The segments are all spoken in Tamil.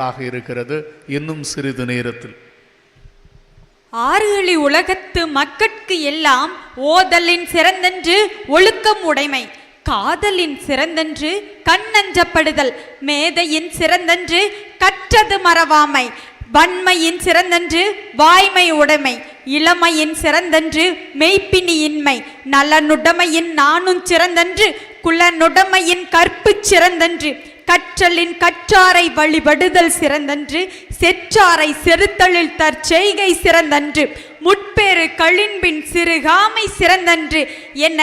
ஆக இருக்கிறது இன்னும் சிறிது நேரத்தில். ஆறுகளி உலகத்து மக்கட்கு எல்லாம் ஓதலின் சிறந்தன்று ஒழுக்கம் உடைமை காதலின் சிறந்தன்று கண்ணஞ்சப்படுதல் மேதையின் சிறந்தன்று கற்றது மறவாமை வன்மையின் சிறந்தன்று வாய்மை உடைமை இளமையின் சிறந்தன்று மெய்ப்பினியின்மை நலனுடைமையின் நானும் சிறந்தன்று குலனுடைமையின் கற்பு சிறந்தன்று கற்றலின் கற்றாரை வழிபடுதல் சிறந்தன்று செற்றாரை செருத்தலில் தற்செய்கை சிறந்தன்று முட்பேறு களின்பின் சிறுகாமை சிறந்தன்று என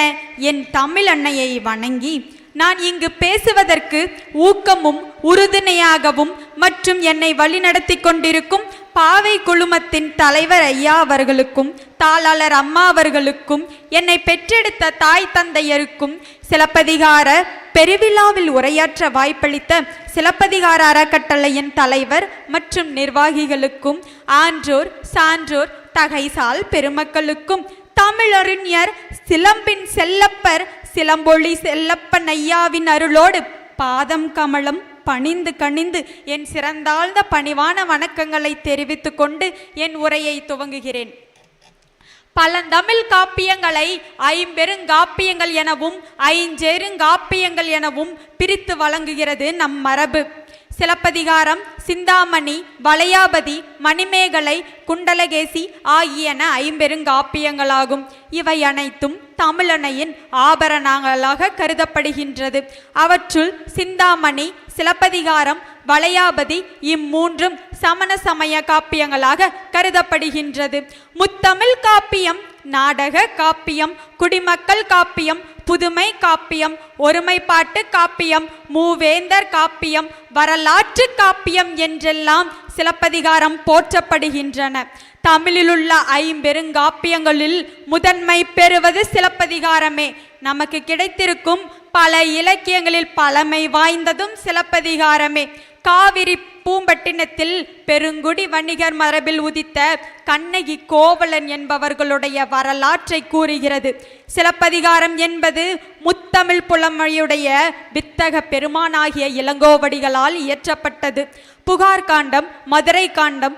என் தமிழ் அன்னையை வணங்கி நான் இங்கு பேசுவதற்கு ஊக்கமும் உறுதுணையாகவும் மற்றும் என்னை வழிநடத்தி கொண்டிருக்கும் பாவை குழுமத்தின் தலைவர் ஐயா அவர்களுக்கும் தாளாளர் அம்மா அவர்களுக்கும் என்னை பெற்றெடுத்த தாய் தந்தையருக்கும் சிலப்பதிகார பெருவிழாவில் உரையாற்ற வாய்ப்பளித்த சிலப்பதிகார அறக்கட்டளையின் தலைவர் மற்றும் நிர்வாகிகளுக்கும் ஆன்றோர் சான்றோர் தகைசால் பெருமக்களுக்கும் தமிழறிஞர் சிலம்பின் செல்லப்பர் சிலம்பொழி செல்லப்பன் ஐயாவின் அருளோடு பாதம் கமலம் பணிந்து கணிந்து என் சிறந்தாழ்ந்த பணிவான வணக்கங்களை தெரிவித்து கொண்டு என் உரையை துவங்குகிறேன். பழந்தமிழ் காப்பியங்களை ஐம்பெருங்காப்பியங்கள் எனவும் ஐஞ்செருங்காப்பியங்கள் எனவும் பிரித்து வழங்குகிறது நம் மரபு. சிலப்பதிகாரம் சிந்தாமணி வளையாபதி மணிமேகலை குண்டலகேசி ஆகியன ஐம்பெருங்காப்பியங்களாகும் இவை அனைத்தும் தமிழனையின் ஆபரணங்களாக கருதப்படுகின்றது. அவற்றுள் சிந்தாமணி சிலப்பதிகாரம் வளையாபதி இம்மூன்றும் சமண சமய காப்பியங்களாக கருதப்படுகின்றது. முத்தமிழ் காப்பியம் நாடக காப்பியம் குடிமக்கள் காப்பியம் புதுமை காப்பியம் ஒருமைப்பாட்டு காப்பியம் மூவேந்தர் காப்பியம் வரலாற்று காப்பியம் என்றெல்லாம் சிலப்பதிகாரம் போற்றப்படுகின்றன. தமிழிலுள்ள ஐம்பெருங்காப்பியங்களில் முதன்மை பெறுவது சிலப்பதிகாரமே. நமக்கு கிடைத்திருக்கும் பல இலக்கியங்களில் பழமை வாய்ந்ததும் சிலப்பதிகாரமே. காவிரி பூம்பட்டினத்தில் பெருங்குடி வணிகர் மரபில் உதித்த கண்ணகி கோவலன் என்பவர்களுடைய வரலாற்றை கூறுகிறது. சிலப்பதிகாரம் என்பது முத்தமிழ் புலமையுடைய வித்தக பெருமானாகிய இளங்கோவடிகளால் இயற்றப்பட்டது. புகார் காண்டம் மதுரை காண்டம்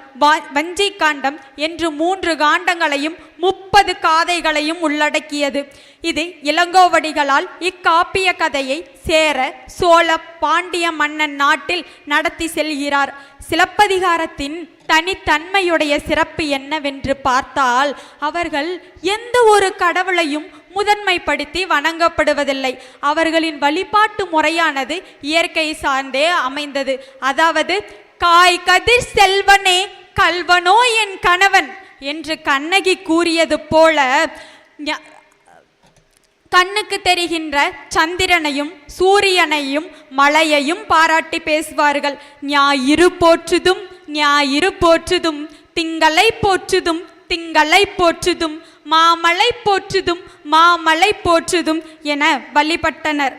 வஞ்சி காண்டம் என்று மூன்று காண்டங்களையும் முப்பது காதைகளையும் உள்ளடக்கியது. இது இளங்கோவடிகளால் இக்காப்பிய கதையை சேர சோழ பாண்டிய மன்னன் நாட்டில் நடத்தி செல்கிறார். சிலப்பதிகாரத்தின் தனித்தன்மையுடைய சிறப்பு என்னவென்று பார்த்தால் அவர்கள் எந்த ஒரு கடவுளையும் முதன்மைப்படுத்தி வணங்கப்படுவதில்லை. அவர்களின் வழிபாட்டு முறையானது இயற்கை சார்ந்தே அமைந்தது. அதாவது காய் கதிர் செல்வனே கல்வனோ என் கணவன் என்று கண்ணகி கூறியது போல கண்ணுக்கு தெரிகின்ற சந்திரனையும் சூரியனையும் மலையையும் பாராட்டி பேசுவார்கள். ஞாயிறு போற்றுதும் ஞாயிறு போற்றுதும் திங்களை போற்றுதும் திங்களை போற்றுதும் மாமலை போற்றுதும் மாமலை போற்றுதும் என வழிபட்டனர்.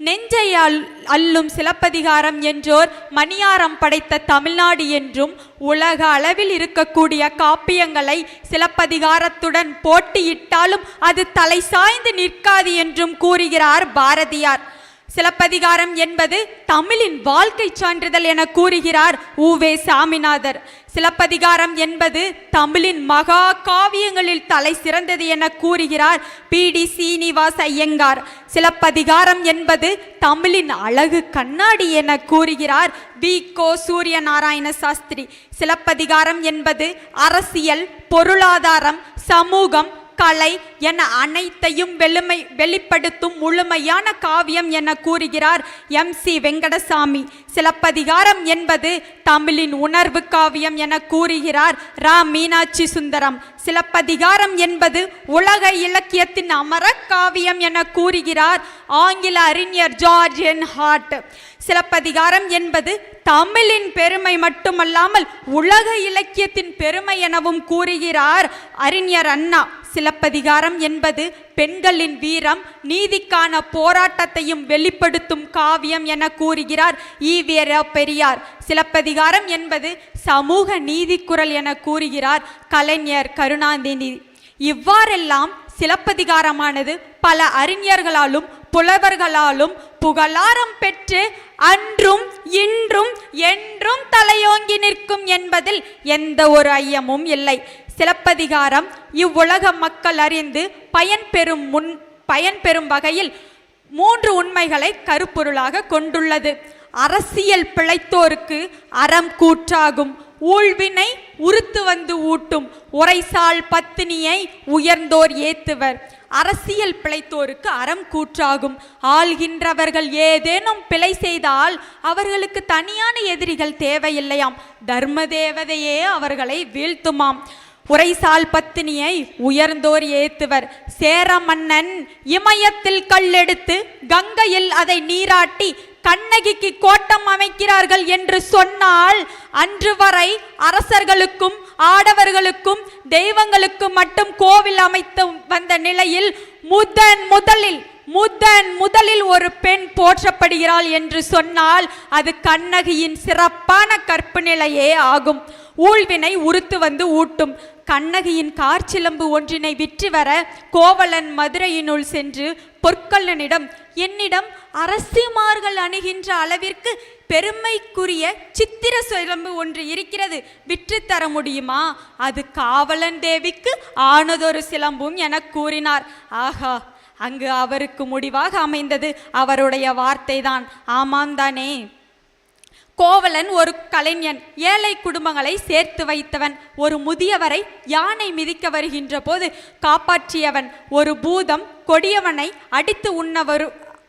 நெஞ்சை அல் அல்லும் சிலப்பதிகாரம் என்றோர் மணியாரம் படைத்த தமிழ்நாடு என்றும் உலக அளவில் இருக்கக்கூடிய காப்பியங்களை சிலப்பதிகாரத்துடன் போட்டியிட்டாலும் அது தலை சாய்ந்து நிற்காது என்றும் கூறுகிறார் பாரதியார். சிலப்பதிகாரம் என்பது தமிழின் வாழ்க்கை சான்றிதழ் என கூறுகிறார் உவே சாமிநாதர். சிலப்பதிகாரம் என்பது தமிழின் மகா காவியங்களில் தலை சிறந்தது என கூறுகிறார் பி டி சீனிவாஸ் ஐயங்கார். சிலப்பதிகாரம் என்பது தமிழின் அழகு கண்ணாடி என கூறுகிறார் வி கோ சூரியநாராயண சாஸ்திரி. சிலப்பதிகாரம் என்பது அரசியல் பொருளாதாரம் சமூகம் கலை என அனைத்தையும் வெளுமை வெளிப்படுத்தும் முழுமையான காவியம் என கூறுகிறார் எம் சி வெங்கடசாமி. சிலப்பதிகாரம் என்பது தமிழின் உணர்வு காவியம் என கூறுகிறார் ரா. மீனாட்சி சுந்தரம். சிலப்பதிகாரம் என்பது உலக இலக்கியத்தின் அமர காவியம் என கூறுகிறார் ஆங்கில அறிஞர் ஜார்ஜ் என் ஹார்ட் சிலப்பதிகாரம் என்பது தமிழின் பெருமை மட்டுமல்லாமல் உலக இலக்கியத்தின் பெருமை எனவும் கூறுகிறார் அறிஞர் அண்ணா. சிலப்பதிகாரம் என்பது பெண்களின் வீரம் நீதிக்கான போராட்டத்தையும் வெளிப்படுத்தும் காவியம் என கூறுகிறார் ஈவேரா பெரியார். சிலப்பதிகாரம் என்பது சமூக நீதிக்குரல் என கூறுகிறார் கலைஞர் கருணாநிதி. இவ்வாறெல்லாம் சிலப்பதிகாரமானது பல அறிஞர்களாலும் புலவர்களாலும் புகழாரம் பெற்று அன்றும் இன்றும் என் நிற்கும் என்பதில் எந்த ஒரு ஐயமும் இல்லை. சிலப்பதிகாரம் இவ்வுலக மக்கள் அறிந்து பயன்பெறும் முன் பயன்பெறும் வகையில் மூன்று உண்மைகளை கருப்பொருளாக கொண்டுள்ளது. அரசியல் பிழைத்தோருக்கு அறம் கூற்றாகும். ஊழ்வினை உறுத்து வந்து ஊட்டும். உரைசால் பத்தினியை உயர்ந்தோர் ஏத்துவர். அரசியல் பிழைத்தோருக்கு அறம் கூற்றாகும். ஆள்கின்றவர்கள் ஏதேனும் பிழை செய்தால் அவர்களுக்கு தனியான எதிரிகள் தேவையில்லையாம். தர்ம தேவதையே அவர்களை வீழ்த்துமாம். உரைசால் பத்தினியை உயர்ந்தோர் ஏத்துவர். சேர மன்னன் இமயத்தில் கல்லெடுத்து கங்கையில் அதை நீராட்டி கண்ணகிக்கு கோட்டம் அமைக்கிறார்கள் என்று சொன்னால் அன்று வரை அரசர்களுக்கும் ஆடவர்களுக்கும் தெய்வங்களுக்கும் மட்டும் கோவில் அமைத்து வந்த நிலையில் முதன் முதலில் முதன் முதலில் ஒரு பெண் போற்றப்படுகிறாள் என்று சொன்னால் அது கண்ணகியின் சிறப்பான கற்பு நிலையே ஆகும். ஊழ்வினை உறுத்து வந்து ஊட்டும். கண்ணகியின் கார்ச்சிலம்பு ஒன்றினை விற்று வர கோவலன் மதுரையினுள் சென்று பொற்கல்லனிடம் என்னிடம் அரசிமார்கள் அணுகின்ற அளவிற்கு பெருமைக்குரிய சித்திர சிலம்பு ஒன்று இருக்கிறது. விற்றுத்தர முடியுமா? அது காவலன் தேவிக்கு ஆனதொரு சிலம்பும் என கூறினார். ஆஹா அங்கு அவருக்கு முடிவாக அமைந்தது அவருடைய வார்த்தைதான். ஆமாம் தானே. கோவலன் ஒரு கலைஞன் ஏழை குடும்பங்களை சேர்த்து வைத்தவன் ஒரு முதியவரை யானை மிதிக்க வருகின்ற போது காப்பாற்றியவன் ஒரு பூதம் கொடியவனை அடித்து உண்ண வரு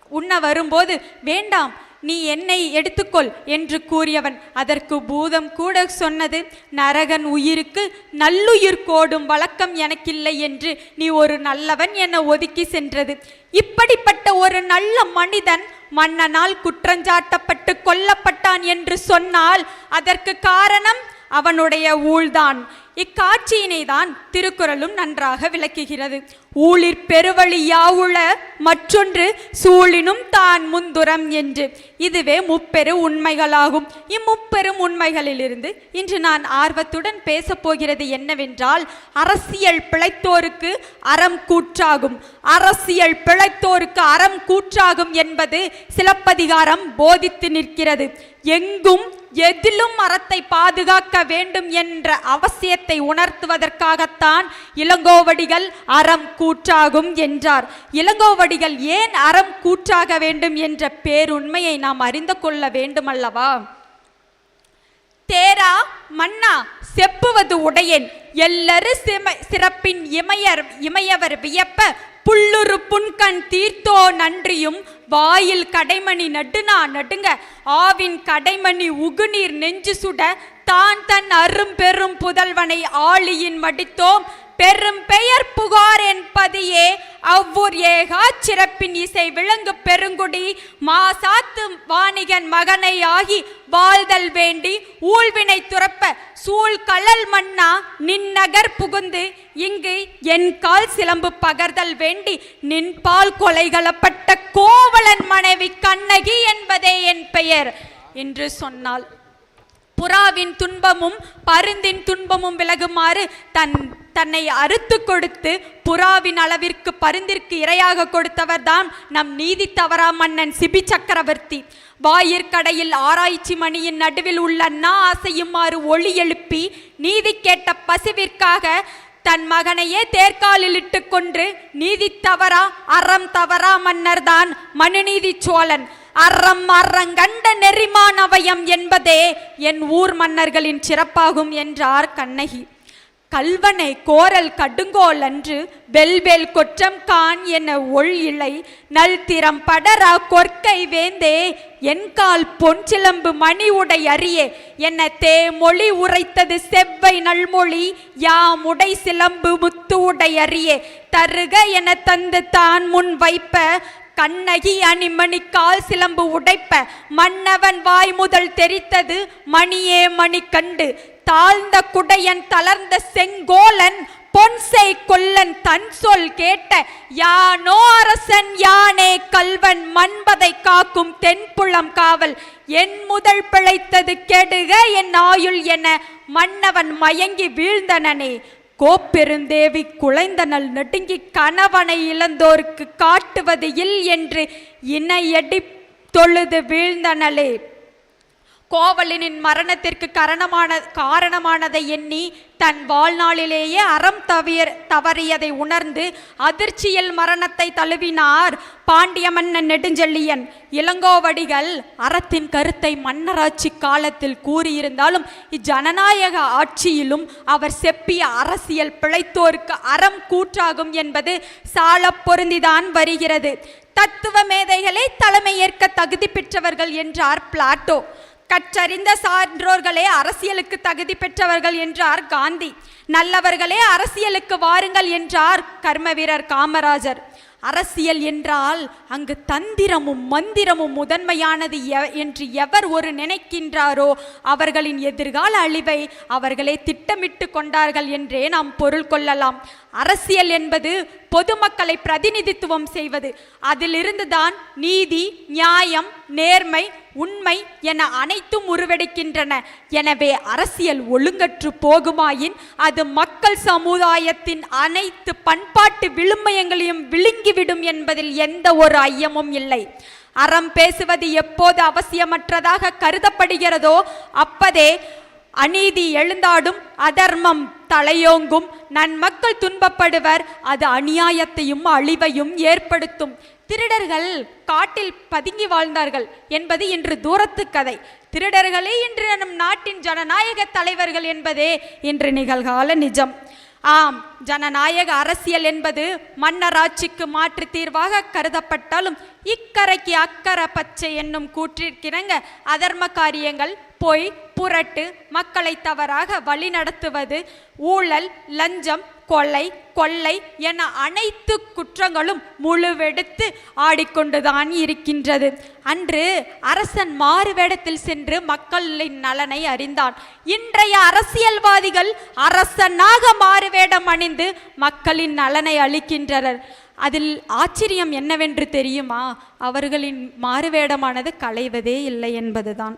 உண்ண வரும்போது வேண்டாம் நீ என்னை எடுத்துக்கொள் என்று கூறியவன். அதற்கு பூதம் கூட சொன்னது நரகன் உயிருக்கு நல்லுயிர் கோடும் வழக்கம் எனக்கில்லை என்று நீ ஒரு நல்லவன் என ஒதுக்கி சென்றது. இப்படிப்பட்ட ஒரு நல்ல மனிதன் மன்னனால் குற்றஞ்சாட்டப்பட்டு கொல்லப்பட்டான் என்று சொன்னால் அதற்கு காரணம் அவனுடைய ஊழ்தான். இக்காட்சியினை தான் திருக்குறளும் நன்றாக விளக்குகிறது. ஊழிற் பெருவழி யாவுள மற்றொன்று சூழினும் தான் முந்துரம் என்று. இதுவே முப்பெரு உண்மைகளாகும். இம்முப்பெரும் உண்மைகளிலிருந்து இன்று நான் ஆர்வத்துடன் பேசப்போகிறது என்னவென்றால் அரசியல் பிழைத்தோருக்கு அறம் கூற்றாகும். அரசியல் பிழைத்தோருக்கு அறம் கூற்றாகும் என்பது சிலப்பதிகாரம் போதித்து நிற்கிறது. எங்கும் எதிலும் அறத்தை பாதுகாக்க வேண்டும் என்ற அவசியத்தை உணர்த்துவதற்காகத்தான் இளங்கோவடிகள் அறம் கூற்றாகும் என்றார். இளங்கோவடிகள் ஏன் அறம் கூற்றாக வேண்டும் என்ற பேருண்மையை நாம் அறிந்து கொள்ள வேண்டுமல்லவா? தேரா மன்னா செப்புவது உடையேன். எல்லரு சிம சிறப்பின் இமையர் இமையவர் வியப்ப புல்லுரு புன்கண் தீர்த்தோ நன்றியும் வாயில் கடைமணி நடுனா நடுங்க ஆவின் கடைமணி உகுநீர் நெஞ்சு சுட தான் தன் அரும் பெரும் புதல்வனை ஆழியின் வடித்தோம் பெரும் பெயர் புகார் என்பதையே அவ்வூர் ஏகா சிறப்பின் இசை விளங்கு பெருங்குடி மாசாத்து வாணிகன் மகனை ஆகி வாழ்தல் வேண்டி ஊழ்வினை துறப்ப சூழ் கலல் மன்னா நின்னகர் புகுந்து இங்கு என் கால் சிலம்பு பகர்தல் வேண்டி நின்பால் கொலைகளப்பட்ட கோவலன் மனைவி கண்ணகி என்பதே என் பெயர் என்று சொன்னாள். புறாவின் துன்பமும் பருந்தின் துன்பமும் விலகுமாறு தன் தன்னை அறுத்து கொடுத்து புறாவின் அளவிற்கு பருந்திற்கு இரையாக கொடுத்தவர்தான் நம் நீதி தவறா மன்னன் சிபி சக்கரவர்த்தி. வாயிற்கடையில் ஆராய்ச்சி மணியின் நடுவில் உள்ள நா அசையுமாறு ஒளி எழுப்பி நீதி கேட்ட பசுவிற்காக தன் மகனையே தேர்காலில் இட்டு கொன்று நீதி தவறா அறம் தவறா மன்னர்தான் மனுநீதி சோழன். அறம் அறங்கண்ட நெறிமான் அவயம் என்பதே என் ஊர் மன்னர்களின் சிறப்பாகும் என்றார் கண்ணகி. கல்வனை கோரல் கடுங்கோல் அன்று வெல்வேல் கொற்றம் கான் என ஒள் இலை நல்திறம் படரா கொற்கை வேந்தே என்கால் பொன் சிலம்பு மணி உடை அறியே என தே மொழி உரைத்தது செவ்வை நல்மொழி யாம் உடை சிலம்பு முத்து உடை அறியே தருக என தந்து தான் முன் வைப்ப கண்ணகி அணிமணி கால் சிலம்பு உடைப்ப மன்னவன் வாய் முதல் தெரித்தது மணியே மணி கண்டு. தாழ்ந்த குடையன் தளர்ந்த செங்கோலன் பொன்சை கொல்லன் தன் சொல் கேட்ட யானோ அரசன் யானே கல்வன் மண்பதை காக்கும் தென்புளம் காவல். என் முதல் பிழைத்தது கெடுக என் ஆயுள் என மன்னவன் மயங்கி வீழ்ந்தனனே. கோப்பெருந்தேவி குழைந்தனல் நெடுங்கி கணவனை இழந்தோர்க்கு காட்டுவது இல் என்று இணையடி தொழுது வீழ்ந்தனலே கோவலனின் மரணத்திற்கு காரணமான காரணமானதை எண்ணி தன் வாழ்நாளிலேயே அறம் தவிர தவறியதை உணர்ந்து அதிர்ச்சியில் மரணத்தை தழுவினார் பாண்டிய மன்னன் நெடுஞ்செழியன். இளங்கோவடிகள் அறத்தின் கருத்தை மன்னராட்சி காலத்தில் கூறியிருந்தாலும் இஜனநாயக ஆட்சியிலும் அவர் செப்பிய அரசியல் பிழைத்தோருக்கு அறம் கூற்றாகும் என்பது சாலப் பொருந்திதான் வருகிறது. தத்துவ மேதைகளை தலைமையேற்க தகுதி பெற்றவர்கள் என்றார் பிளாட்டோ. கற்றறிந்த சான்றோர்களே அரசியலுக்கு தகுதி பெற்றவர்கள் என்றார் காந்தி. நல்லவர்களே அரசியலுக்கு வாருங்கள் என்றார் கர்ம வீரர் காமராஜர். அரசியல் என்றால் அங்கு தந்திரமும் மந்திரமும் முதன்மையானது என்று எவர் ஒரு நினைக்கின்றாரோ அவர்களின் எதிர்கால அழிவை அவர்களே திட்டமிட்டு கொண்டார்கள் என்றே நாம் பொருள் கொள்ளலாம். அரசியல் என்பது பொதுமக்களை பிரதிநிதித்துவம் செய்வது. அதிலிருந்துதான் நீதி நியாயம் நேர்மை உண்மை என அனைத்தும் உருவெடுக்கின்றன. எனவே அரசியல் ஒழுங்கற்று போகுமாயின் அது மக்கள் சமுதாயத்தின் அனைத்து பண்பாட்டு விழுமயங்களையும் விழுங்கிவிடும் என்பதில் எந்த ஒரு ஐயமும் இல்லை. அறம் பேசுவது எப்போது அவசியமற்றதாக கருதப்படுகிறதோ அப்பதே அநீதி எழுந்தாடும் அதர்மம் தலையோங்கும். நன்மக்கள் துன்பப்படுவர் அது அநியாயத்தையும் அழிவையும் ஏற்படுத்தும். திருடர்கள் காட்டில் பதுங்கி வாழ்ந்தார்கள் என்பது இன்று தூரத்து கதை. திருடர்களே இன்று நம் நாட்டின் ஜனநாயக தலைவர்கள் என்பதே இன்று நிகழ்கால நிஜம். ஆம் ஜனநாயக அரசியல் என்பது மன்னராட்சிக்கு மாற்று தீர்வாக கருதப்பட்டாலும் இக்கரைக்கு அக்கறை பச்சை என்னும் கூற்றிற்கிணங்க அதர்ம காரியங்கள் பொய் புரட்டு மக்களை தவறாக வழிநடத்துவது ஊழல் லஞ்சம் கொலை கொள்ளை என அனைத்து குற்றங்களும் முழுவெடுத்து ஆடிக்கொண்டுதான் இருக்கின்றது. அன்று அரசன் மாறுவேடத்தில் சென்று மக்களின் நலனை அறிந்தான். இன்றைய அரசியல்வாதிகள் அரசனாக மாறுவேடம் அணிந்து மக்களின் நலனை அளிக்கின்றனர். அதில் ஆச்சரியம் என்னவென்று தெரியுமா? அவர்களின் மாறுவேடமானது களைவதே இல்லை என்பதுதான்.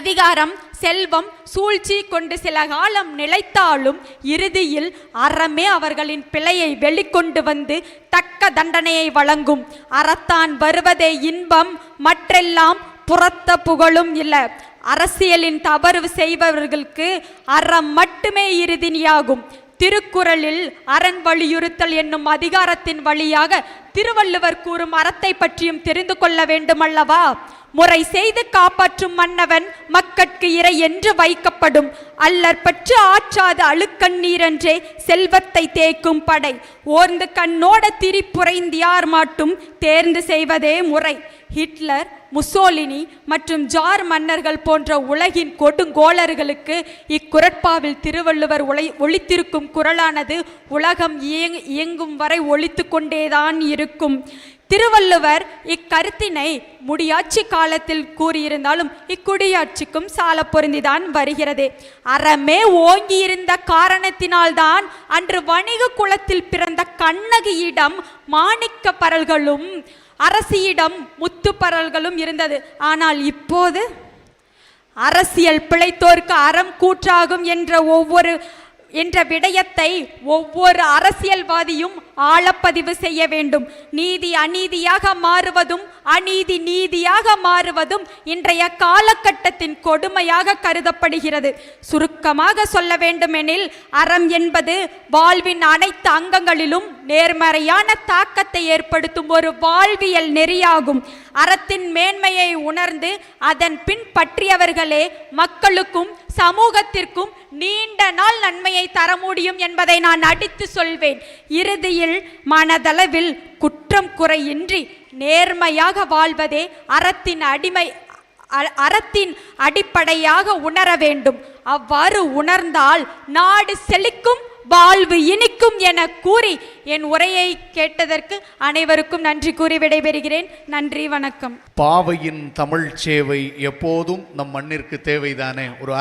அதிகாரம் செல்வம் சூழ்ச்சி கொண்டு சில காலம் நிலைத்தாலும் இறுதியில் அறமே அவர்களின் பிழையை வெளிக்கொண்டு வந்து தக்க தண்டனையை வழங்கும். அறத்தான் வருவதே இன்பம் மற்றெல்லாம் புறத்த புகழும் இல்லை. அரசியலின் தவறு செய்பவர்களுக்கு அறம் மட்டுமே இறுதினியாகும் திருக்குறளில் அரண் வலியுறுத்தல் என்னும் அதிகாரத்தின் வழியாக திருவள்ளுவர் கூறும் அறத்தை பற்றியும் தெரிந்து கொள்ள வேண்டுமல்லவா? முறை செய்து காப்பாற்றும் மன்னவன் மக்கட்கு இறை என்று வைக்கப்படும். அல்லற் பற்று ஆற்றாத அழுக்கண்ணீரன்றே செல்வத்தை தேய்க்கும் படை. ஓர்ந்து கண்ணோட திரிப்புரைந்தியார் மாட்டும் தேர்ந்து செய்வதே முறை. ஹிட்லர் முசோலினி மற்றும் ஜார் மன்னர்கள் போன்ற உலகின் கொடுங்கோளர்களுக்கு இக்குரட்பாவில் திருவள்ளுவர் உலை ஒளித்திருக்கும் குரலானது உலகம் இயங் இயங்கும் வரை ஒழித்து கொண்டேதான் இருக்கும். திருவள்ளுவர் இக்கருத்தினை முடியாட்சி காலத்தில் கூறியிருந்தாலும் இக்குடியாட்சிக்கும் சால பொருந்திதான் வருகிறது. அறமே ஓங்கியிருந்த காரணத்தினால்தான் அன்று வணிக குலத்தில் பிறந்த கண்ணகியிடம் மாணிக்க பரல்களும் அரசியிடம் முத்துப்பரல்களும் இருந்தது. ஆனால் இப்போது அரசியல் பிழைத்தோர்க்கு அறம் கூற்றாகும் என்ற ஒவ்வொரு என்ற விடயத்தை ஒவ்வொரு அரசியல்வாதியும் ஆழப்பதிவு செய்ய வேண்டும். நீதி அநீதியாக மாறுவதும் அநீதி நீதியாக மாறுவதும் இன்றைய காலகட்டத்தின் கொடுமையாக கருதப்படுகிறது. சுருக்கமாக சொல்ல வேண்டுமெனில் அறம் என்பது வாழ்வின் அனைத்து அங்கங்களிலும் நேர்மறையான தாக்கத்தை ஏற்படுத்தும் ஒரு வாழ்வியல் நெறியாகும். அறத்தின் மேன்மையை உணர்ந்து அதன் பின்பற்றியவர்களே மக்களுக்கும் சமூகத்திற்கும் நீண்ட நாள் நன்மையை தர முடியும் என்பதை நான் அடித்து சொல்வேன். இறுதியில் மனதளவில் குற்றம் குறையின்றி நேர்மையாக வாழ்வதே அறத்தின் அடிமை அ- அறத்தின் அடிப்படையாக உணர வேண்டும். அவ்வாறு உணர்ந்தால் நாடு செழிக்கும் வாழ்வு இனிக்கும் என கூறி என் உரையை கேட்டதற்கு அனைவருக்கும் நன்றி கூறி விடைபெறுகிறேன். நன்றி வணக்கம். பாவையின் தமிழ் சேவை எப்போதும் நம் மண்ணிற்கு தேவைதானே? ஒரு